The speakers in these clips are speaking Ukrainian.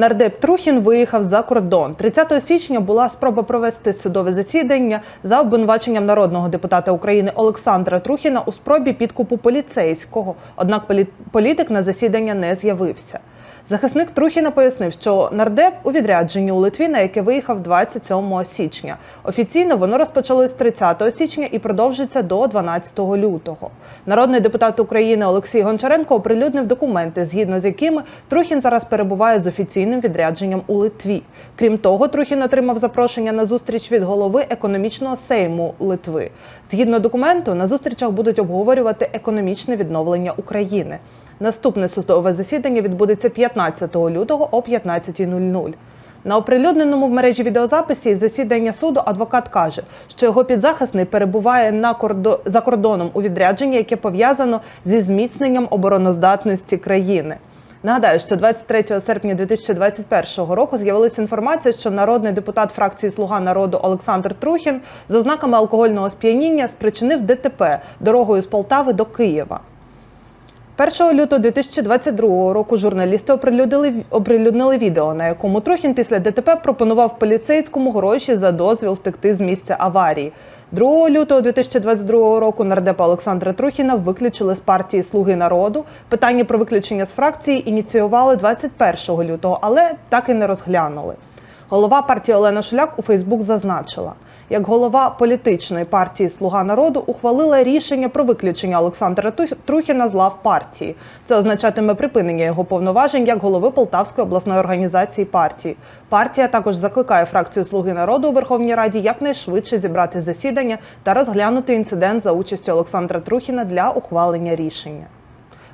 Нардеп Трухін виїхав за кордон. 30 січня була спроба провести судове засідання за обвинуваченням народного депутата України Олександра Трухіна у спробі підкупу поліцейського. Однак полі- політик на засідання не з'явився. Захисник Трухіна пояснив, що нардеп у відрядженні у Литві, на яке виїхав 27 січня. Офіційно воно розпочалось 30 січня і продовжиться до 12 лютого. Народний депутат України Олексій Гончаренко оприлюднив документи, згідно з якими Трухін зараз перебуває з офіційним відрядженням у Литві. Крім того, Трухін отримав запрошення на зустріч від голови економічного сейму Литви. Згідно документу, на зустрічах будуть обговорювати економічне відновлення України. Наступне судове засідання відбудеться 15 лютого о 15.00. На оприлюдненому в мережі відеозаписі засідання суду адвокат каже, що його підзахисний перебуває на кордо... за кордоном у відрядженні, яке пов'язано зі зміцненням обороноздатності країни. Нагадаю, що 23 серпня 2021 року з'явилася інформація, що народний депутат фракції Слуга народу Олександр Трухін з ознаками алкогольного сп'яніння спричинив ДТП дорогою з Полтави до Києва. 1 лютого 2022 року журналісти оприлюднили, оприлюднили відео, на якому Трухін після ДТП пропонував поліцейському гроші за дозвіл втекти з місця аварії. 2 лютого 2022 року нардепа Олександра Трухіна виключили з партії Слуги народу. Питання про виключення з фракції ініціювали 21 лютого, але так і не розглянули. Голова партії Олена Шуляк у Фейсбук зазначила, як голова політичної партії Слуга народу ухвалила рішення про виключення Олександра Трухіна з лав партії. Це означатиме припинення його повноважень як голови Полтавської обласної організації партії. Партія також закликає фракцію Слуги народу у Верховній Раді якнайшвидше зібрати засідання та розглянути інцидент за участю Олександра Трухіна для ухвалення рішення.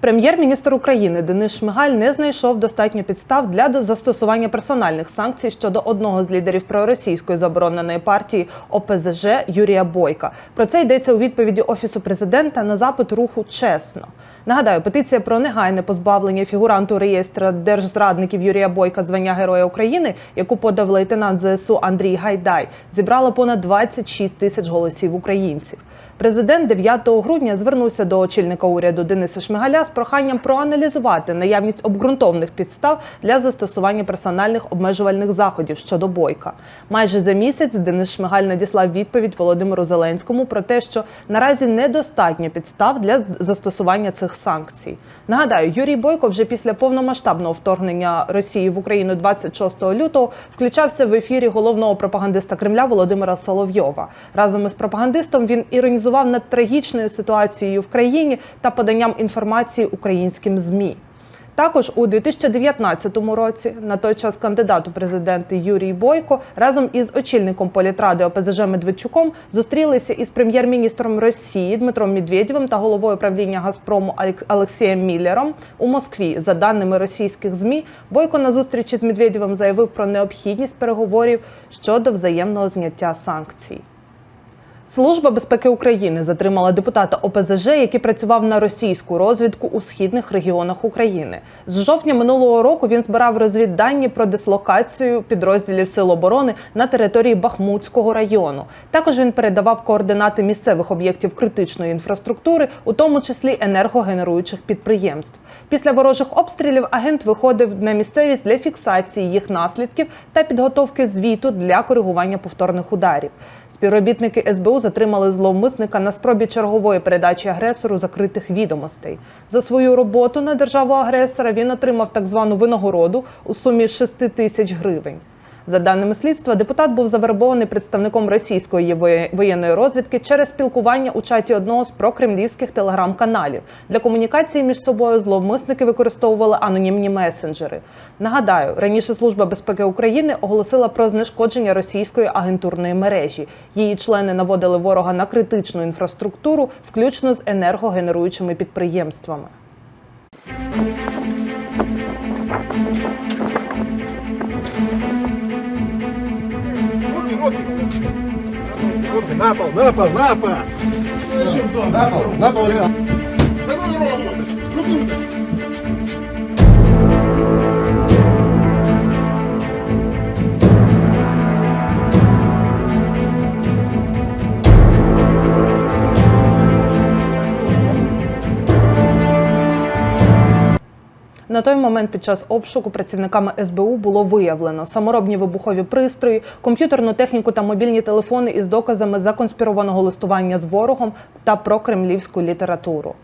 Прем'єр-міністр України Денис Шмигаль не знайшов достатньо підстав для застосування персональних санкцій щодо одного з лідерів проросійської забороненої партії ОПЗЖ Юрія Бойка. Про це йдеться у відповіді офісу президента на запит руху чесно. Нагадаю, петиція про негайне позбавлення фігуранту реєстра держзрадників Юрія Бойка звання Героя України, яку подав лейтенант ЗСУ Андрій Гайдай, зібрала понад 26 тисяч голосів українців. Президент 9 грудня звернувся до очільника уряду Дениса Шмигаля з проханням проаналізувати наявність обґрунтовних підстав для застосування персональних обмежувальних заходів щодо бойка. Майже за місяць Денис Шмигаль надіслав відповідь Володимиру Зеленському про те, що наразі недостатньо підстав для застосування цих санкцій. Нагадаю, Юрій Бойко вже після повномасштабного вторгнення Росії в Україну 26 лютого включався в ефірі головного пропагандиста Кремля Володимира Соловйова. Разом із пропагандистом він іронізував над трагічною ситуацією в країні та поданням інформації українським змі. Також у 2019 році на той час кандидат у президенти Юрій Бойко разом із очільником політради ОПЗЖ Медведчуком зустрілися із прем'єр-міністром Росії Дмитром Медведєвим та головою правління Газпрому Олексієм Міллером у Москві. За даними російських змі, Бойко на зустрічі з Медведєвим заявив про необхідність переговорів щодо взаємного зняття санкцій. Служба безпеки України затримала депутата ОПЗЖ, який працював на російську розвідку у східних регіонах України. З жовтня минулого року він збирав розвіддані про дислокацію підрозділів Сил оборони на території Бахмутського району. Також він передавав координати місцевих об'єктів критичної інфраструктури, у тому числі енергогенеруючих підприємств. Після ворожих обстрілів агент виходив на місцевість для фіксації їх наслідків та підготовки звіту для коригування повторних ударів. Співробітники СБУ затримали зловмисника на спробі чергової передачі агресору закритих відомостей. За свою роботу на державу агресора він отримав так звану винагороду у сумі 6 тисяч гривень. За даними слідства, депутат був завербований представником російської воєнної розвідки через спілкування у чаті одного з прокремлівських телеграм-каналів. Для комунікації між собою зловмисники використовували анонімні месенджери. Нагадаю, раніше Служба безпеки України оголосила про знешкодження російської агентурної мережі. Її члени наводили ворога на критичну інфраструктуру, включно з енергогенеруючими підприємствами. На пол, на пол, на пол. На пол, на пол, Лена. На той момент під час обшуку працівниками СБУ було виявлено саморобні вибухові пристрої, комп'ютерну техніку та мобільні телефони із доказами законспірованого листування з ворогом та прокремлівську літературу.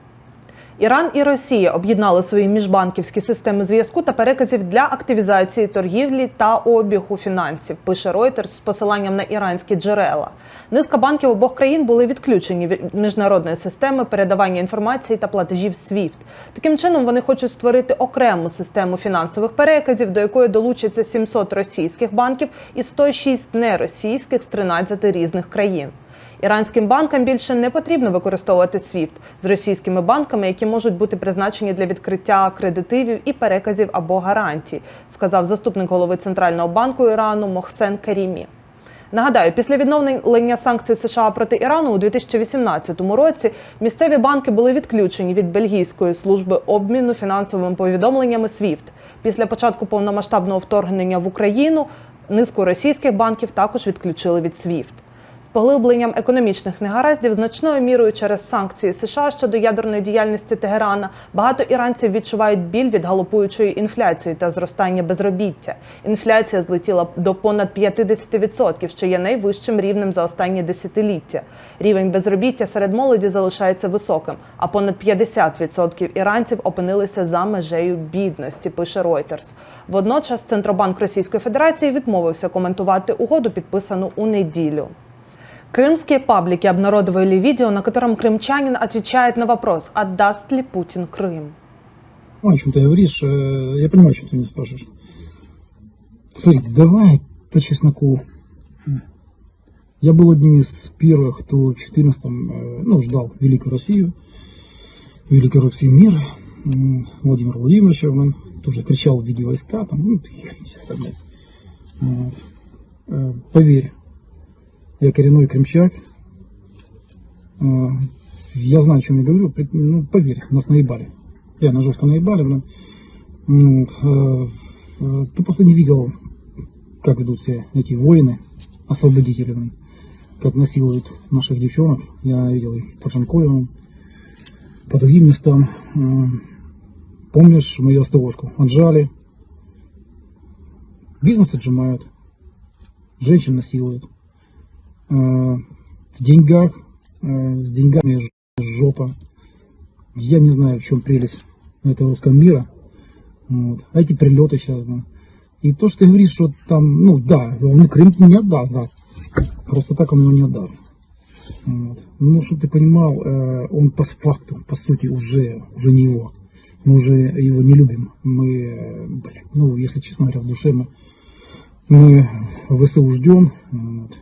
Іран і Росія об'єднали свої міжбанківські системи зв'язку та переказів для активізації торгівлі та обігу фінансів. Пише Reuters з посиланням на іранські джерела. Низка банків обох країн були відключені від міжнародної системи передавання інформації та платежів SWIFT. Таким чином вони хочуть створити окрему систему фінансових переказів, до якої долучаться 700 російських банків і 106 неросійських з 13 різних країн. Іранським банкам більше не потрібно використовувати SWIFT з російськими банками, які можуть бути призначені для відкриття кредитивів і переказів або гарантій, сказав заступник голови центрального банку Ірану Мохсен Карімі. Нагадаю, після відновлення санкцій США проти Ірану у 2018 році місцеві банки були відключені від бельгійської служби обміну фінансовими повідомленнями SWIFT. Після початку повномасштабного вторгнення в Україну низку російських банків також відключили від SWIFT. Поглибленням економічних негараздів, значною мірою через санкції США щодо ядерної діяльності Тегерана, багато іранців відчувають біль від галопуючої інфляції та зростання безробіття. Інфляція злетіла до понад 50%, що є найвищим рівнем за останні десятиліття. Рівень безробіття серед молоді залишається високим, а понад 50% іранців опинилися за межею бідності. Пише Reuters. Водночас Центробанк Російської Федерації відмовився коментувати угоду, підписану у неділю. Крымские паблики обнародовали видео, на котором крымчанин отвечает на вопрос, отдаст ли Путин Крым. Ну, о чем ты говоришь, э, я понимаю, о чем ты меня спрашиваешь. Смотри, давай по чесноку. Я был одним из первых, кто в 14-м, э, ну, ждал Великую Россию, Великой Руси мир. Владимир Владимирович он тоже кричал в виде войска, там, ну, блядь. Вот. Э, Поверь, я коренной крымчак. Э, Я знаю, о чем я говорю. Ну, поверь, нас наебали. Реально жестко наебали, блин. Э, Ты просто не видел, как ведут себя эти воины, освободители, блин. Как насилуют наших девчонок. Я видел их по Жанкоевым, по другим местам. Э, Помнишь мою остовошку? Отжали. Бизнес отжимают. Женщин насилуют. Э, В деньгах, э, с деньгами жопа. Я не знаю, в чем прелесть этого русского мира. Вот. А эти прилеты сейчас, да. И то, что ты говоришь, что там, ну да, он Крым не отдаст, да. Просто так он его не отдаст. Вот. Ну, чтобы ты понимал, э, он по факту, по сути, уже, уже не его. Мы уже его не любим. Мы, блядь, ну, если честно говоря, в душе мы, мы ВСУ ждем. Вот.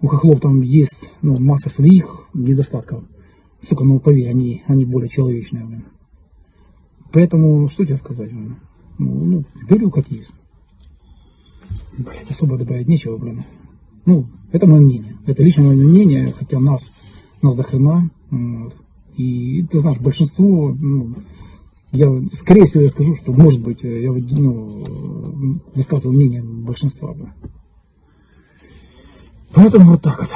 У хохлов там есть ну, масса своих недостатков. Сука, ну поверь, они, они более человечные. Блин. Поэтому, что тебе сказать? Блин? Ну, ну, говорю как есть. Блять, особо добавить нечего, блин. Ну, это мое мнение. Это лично мое мнение, хотя нас, нас до хрена. Вот. И ты знаешь, большинство, ну, я, скорее всего, я скажу, что, может быть, я ну, высказываю мнение большинства. Блин. Поэтому вот так вот.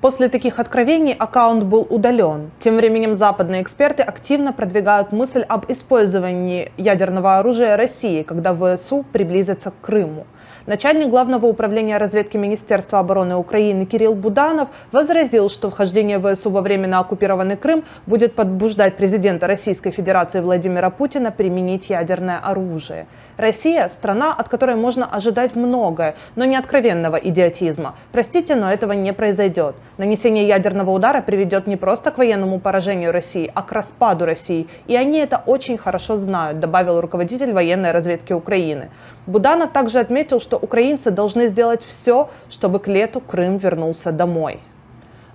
После таких откровений аккаунт был удален. Тем временем западные эксперты активно продвигают мысль об использовании ядерного оружия России, когда ВСУ приблизится к Крыму. Начальник Главного управления разведки Министерства обороны Украины Кирилл Буданов возразил, что вхождение ВСУ во временно оккупированный Крым будет побуждать президента Российской Федерации Владимира Путина применить ядерное оружие. Россия – страна, от которой можно ожидать многое, но не откровенного идиотизма. Простите, но этого не произойдет. Нанесение ядерного удара приведет не просто к военному поражению России, а к распаду России. И они это очень хорошо знают, добавил руководитель военной разведки Украины. Буданов также отметил, что украинцы должны сделать все, чтобы к лету Крым вернулся домой.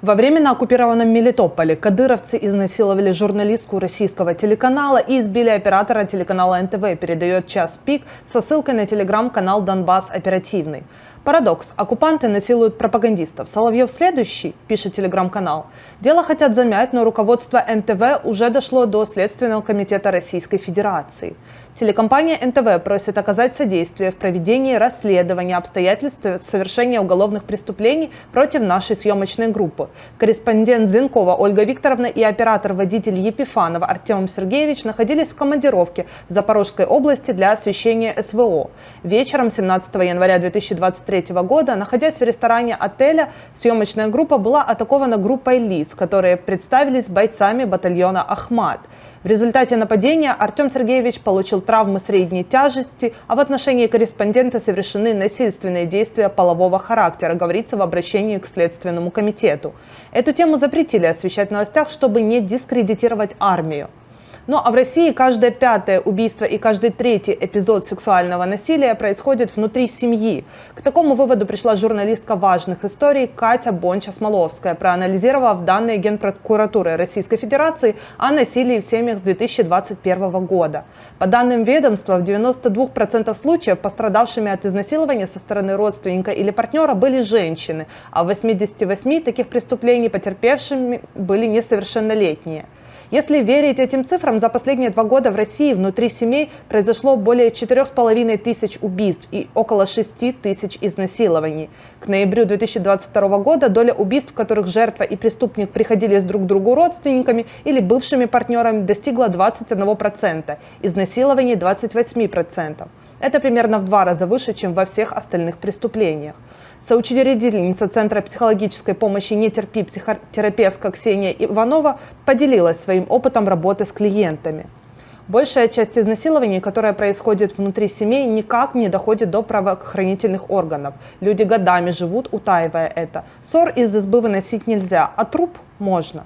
Во временно оккупированном Мелитополе кадыровцы изнасиловали журналистку российского телеканала и избили оператора телеканала НТВ, передает час пик со ссылкой на телеграм-канал «Донбасс Оперативный». Парадокс. Оккупанты насилуют пропагандистов. Соловьев следующий, пишет телеграм-канал. Дело хотят замять, но руководство НТВ уже дошло до Следственного комитета Российской Федерации. Телекомпания НТВ просит оказать содействие в проведении расследования обстоятельств совершения уголовных преступлений против нашей съемочной группы. Корреспондент Зинкова Ольга Викторовна и оператор-водитель Епифанова Артем Сергеевич находились в командировке в Запорожской области для освещения СВО. Вечером 17 января 2023 года, находясь в ресторане отеля, съемочная группа была атакована группой лиц, которые представились бойцами батальона «Ахмат». В результате нападения Артем Сергеевич получил травмы средней тяжести, а в отношении корреспондента совершены насильственные действия полового характера, говорится в обращении к Следственному комитету. Эту тему запретили освещать в новостях, чтобы не дискредитировать армию. Ну а в России каждое пятое убийство и каждый третий эпизод сексуального насилия происходит внутри семьи. К такому выводу пришла журналистка важных историй Катя Бонча-Смоловская, проанализировав данные Генпрокуратуры Российской Федерации о насилии в семьях с 2021 года. По данным ведомства, в 92% случаев пострадавшими от изнасилования со стороны родственника или партнера были женщины, а в 88 таких преступлений потерпевшими были несовершеннолетние. Если верить этим цифрам, за последние два года в России внутри семей произошло более 4,5 тысяч убийств и около 6 тысяч изнасилований. К ноябрю 2022 года доля убийств, в которых жертва и преступник приходились друг к другу родственниками или бывшими партнерами, достигла 21%, изнасилований 28%. Это примерно в два раза выше, чем во всех остальных преступлениях. Соучредительница Центра психологической помощи «Не терпи» психотерапевтка Ксения Иванова поделилась своим опытом работы с клиентами. Большая часть изнасилований, которая происходит внутри семей, никак не доходит до правоохранительных органов. Люди годами живут, утаивая это. Ссор из избы выносить нельзя, а труп можно.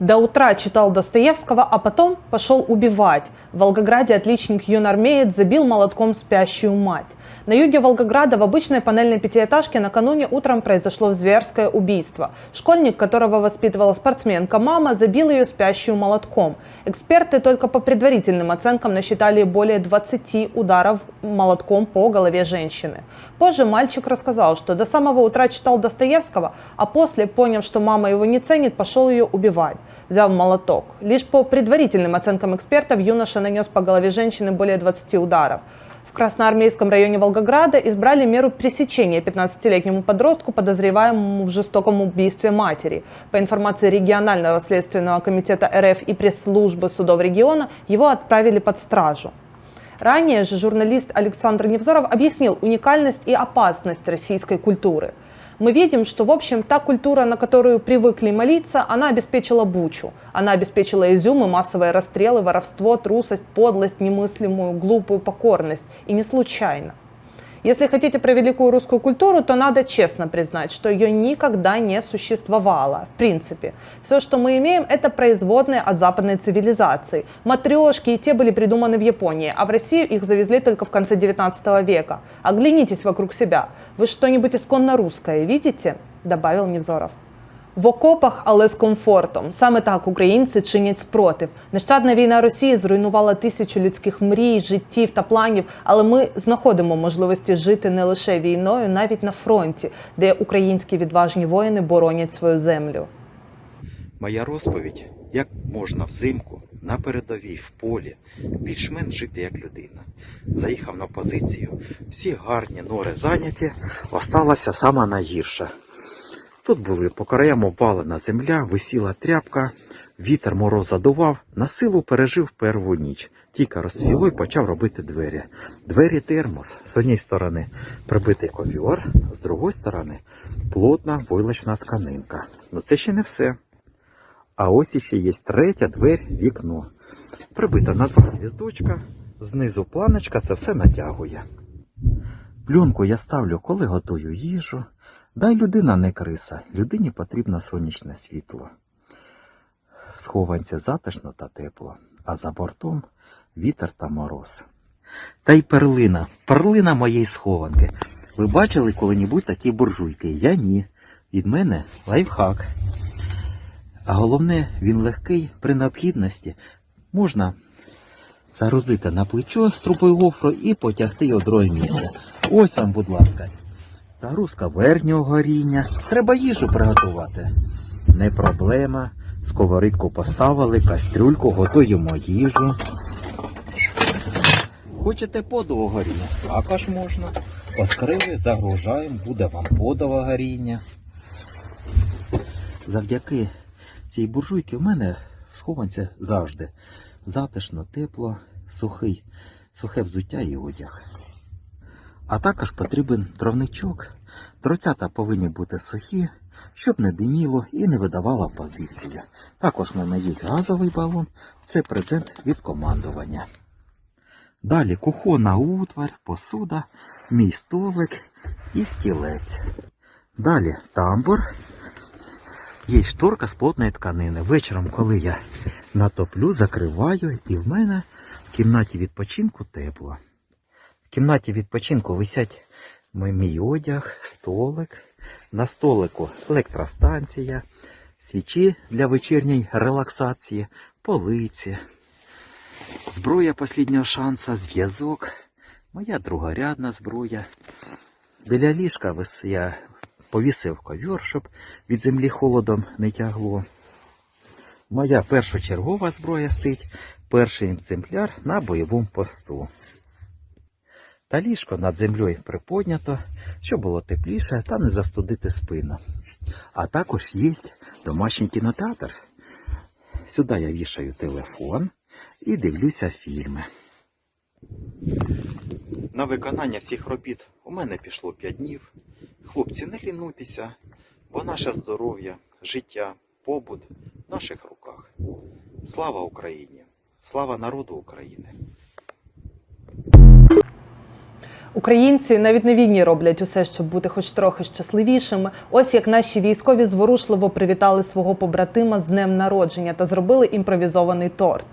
До утра читал Достоевского, а потом пошел убивать. В Волгограде отличник юнармеец забил молотком спящую мать. На юге Волгограда в обычной панельной пятиэтажке накануне утром произошло зверское убийство. Школьник, которого воспитывала спортсменка мама, забил ее спящую молотком. Эксперты только по предварительным оценкам насчитали более 20 ударов молотком по голове женщины. Позже мальчик рассказал, что до самого утра читал Достоевского, а после, поняв, что мама его не ценит, пошел ее убивать взяв молоток. Лишь по предварительным оценкам экспертов юноша нанес по голове женщины более 20 ударов. В Красноармейском районе Волгограда избрали меру пресечения 15-летнему подростку, подозреваемому в жестоком убийстве матери. По информации регионального следственного комитета РФ и пресс-службы судов региона, его отправили под стражу. Ранее же журналист Александр Невзоров объяснил уникальность и опасность российской культуры – мы видим, что, в общем, та культура, на которую привыкли молиться, она обеспечила бучу. Она обеспечила изюм и массовые расстрелы, воровство, трусость, подлость, немыслимую, глупую покорность. И не случайно. Если хотите про великую русскую культуру, то надо честно признать, что ее никогда не существовало. В принципе, все, что мы имеем, это производные от западной цивилизации. Матрешки и те были придуманы в Японии, а в Россию их завезли только в конце 19 века. Оглянитесь вокруг себя. Вы что-нибудь исконно русское видите? Добавил Невзоров. В окопах, але з комфортом. Саме так українці чинять спротив. Нещадна війна Росії зруйнувала тисячу людських мрій, життів та планів, але ми знаходимо можливості жити не лише війною, навіть на фронті, де українські відважні воїни боронять свою землю. Моя розповідь, як можна взимку на передовій в полі більш-менш жити як людина. Заїхав на позицію, всі гарні нори зайняті, осталася сама найгірша. Тут були по краям обвалена земля, висіла тряпка, вітер мороз задував, на силу пережив перву ніч. Тільки розсвіло і почав робити двері. Двері термос. З однієї сторони прибитий ковьор, з другої сторони плотна войлочна тканинка. Ну це ще не все. А ось іще є третя дверь, вікно. Прибита на два гвіздочка, знизу планочка це все натягує. Пленку я ставлю, коли готую їжу. Дай людина не криса, людині потрібно сонячне світло. В схованці затишно та тепло, а за бортом вітер та мороз. Та й перлина, перлина моєї схованки. Ви бачили коли-небудь такі буржуйки? Я ні. Від мене лайфхак. А головне, він легкий при необхідності. Можна загрузити на плечо з трубою гофру і потягти його друге місце. Ось вам, будь ласка. Загрузка верхнього горіння. Треба їжу приготувати. Не проблема. Сковорідку поставили, кастрюльку, готуємо їжу. Хочете подового горіння? Також можна. Відкрили, загружаємо, буде вам подове горіння. Завдяки цій буржуйки в мене в схованці завжди затишно, тепло, сухий, сухе взуття і одяг. А також потрібен дровничок. Дроцята повинні бути сухі, щоб не диміло і не видавало позицію. Також в мене є газовий балон, це презент від командування. Далі кухонна утварь, посуда, мій столик і стілець. Далі тамбур. Є шторка з плотної тканини. Вечором, коли я натоплю, закриваю, і в мене в кімнаті відпочинку тепло. В кімнаті відпочинку висять мій- одяг, столик. На столику електростанція, свічі для вечірньої релаксації, полиці, зброя останнього шанса, зв'язок, моя другорядна зброя. Біля ліжка я повісив ковер, щоб від землі холодом не тягло. Моя першочергова зброя стоїть, перший екземпляр на бойовому посту. Та ліжко над землею приподнято, щоб було тепліше та не застудити спину. А також є домашній кінотеатр. Сюди я вішаю телефон і дивлюся фільми. На виконання всіх робіт у мене пішло 5 днів. Хлопці, не лінуйтеся, бо наше здоров'я, життя, побут в наших руках. Слава Україні! Слава народу України! Українці навіть на війні роблять усе, щоб бути хоч трохи щасливішими. Ось як наші військові зворушливо привітали свого побратима з днем народження та зробили імпровізований торт.